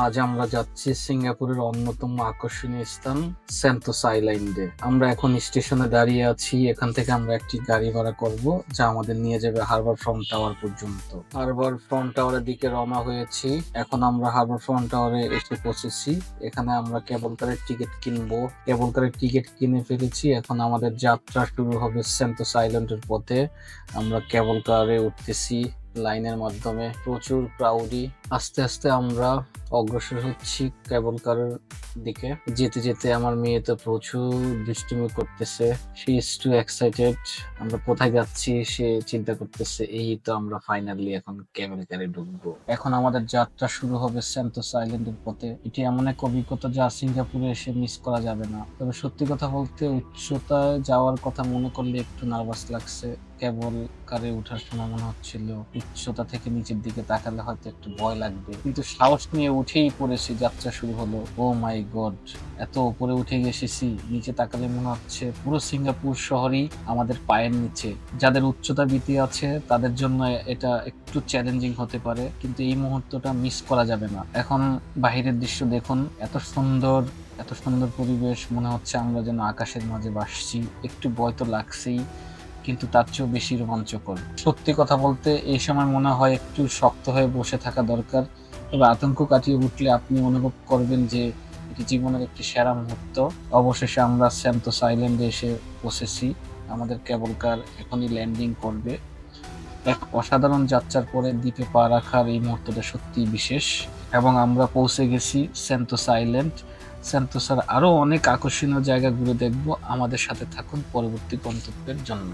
আজ আমরা যাচ্ছি সিঙ্গাপুরের অন্যতম আকর্ষণীয় স্থান সেন্টোস আইল্যান্ডে আমরা এখন স্টেশনে দাঁড়িয়ে আছি, এখান থেকে আমরা একটি গাড়ি ভাড়া করব, যা আমাদের নিয়ে যাবে হারবার ফ্রন্ট টাওয়ার পর্যন্ত। হারবার ফ্রন্ট টাওয়ারের দিকে রওনা হয়েছি। এখন আমরা হারবার ফ্রন্ট টাওয়ারে এসে পৌঁছেছি। এখানে আমরা কেবল কারের টিকিট কিনবো। কেবল কারের টিকিট কিনে ফেলেছি। এখন আমাদের যাত্রা শুরু হবে সেন্টোস আইল্যান্ডের পথে। আমরা কেবল কারে উঠতেছি। লাইনের মাধ্যমে প্রচুর ক্রাউডি আস্তে আস্তে আমরা অগ্রসর হচ্ছি কেবল কারের দিকে। যেতে যেতে আমার মেয়ে তো প্রচুর দুষ্টুমি করতেছে। সি ইজ টু এক্সাইটেড আমরা কোথায় যাচ্ছি সে চিন্তা করতেছে, এই তো আমরা ফাইনালি এখন কেবল কারে ঢুকবো। এখন আমাদের যাত্রা শুরু হবে সেন্টোস আইল্যান্ডের পথে। এটি এমন এক অভিজ্ঞতা যা সিঙ্গাপুরে এসে মিস করা যাবে না। তবে সত্যি কথা বলতে উচ্চতায় যাওয়ার কথা মনে করলে একটু নার্ভাস লাগছে। কেবল কারে ওঠার সময় মনে হচ্ছিল, উচ্চতা থেকে নিচের দিকে তাকালে হয়তো একটু ভয় লাগবে। কিন্তু সাহস নিয়ে উঠেই পড়েছি যাত্রা শুরু হলো। ও মাই গড, এত উপরে উঠে এসেছি, নিচে তাকালে মনে হচ্ছে পুরো সিঙ্গাপুর শহরই আমাদের পায়ের নিচে। যাদের উচ্চতা ভীতি আছে, তাদের জন্য এটা একটু চ্যালেঞ্জিং হতে পারে, কিন্তু এই মুহূর্তটা মিস করা যাবে না। এখন বাহিরের দৃশ্য দেখুন, এত সুন্দর এত সুন্দর পরিবেশ, মনে হচ্ছে আমরা যেন আকাশের মাঝে ভাসছি, একটু ভয় তো লাগছেই, কিন্তু তার চেয়েও বেশি রোমাঞ্চকর। সত্যি কথা বলতে, এই সময় মনে হয় একটু শক্ত হয়ে বসে থাকা দরকার তবে আতঙ্ক কাটিয়ে উঠলে আপনি অনুভব করবেন যে এটি জীবনের একটি সেরা মুহূর্ত। অবশেষে আমরা স্যান্তোস আইল্যান্ডে এসে পৌঁছেছি আমাদের কেবল কার এখনই ল্যান্ডিং করবে। এক অসাধারণ যাত্রার পরে দ্বীপে পা রাখার এই মুহূর্তটা সত্যিই বিশেষ। এবং আমরা পৌঁছে গেছি সেন্টোস আইল্যান্ড। সেন্টোসার আরও অনেক আকর্ষণীয় জায়গা ঘুরে দেখব। আমাদের সাথে থাকুন পরবর্তী গন্তব্যের জন্য।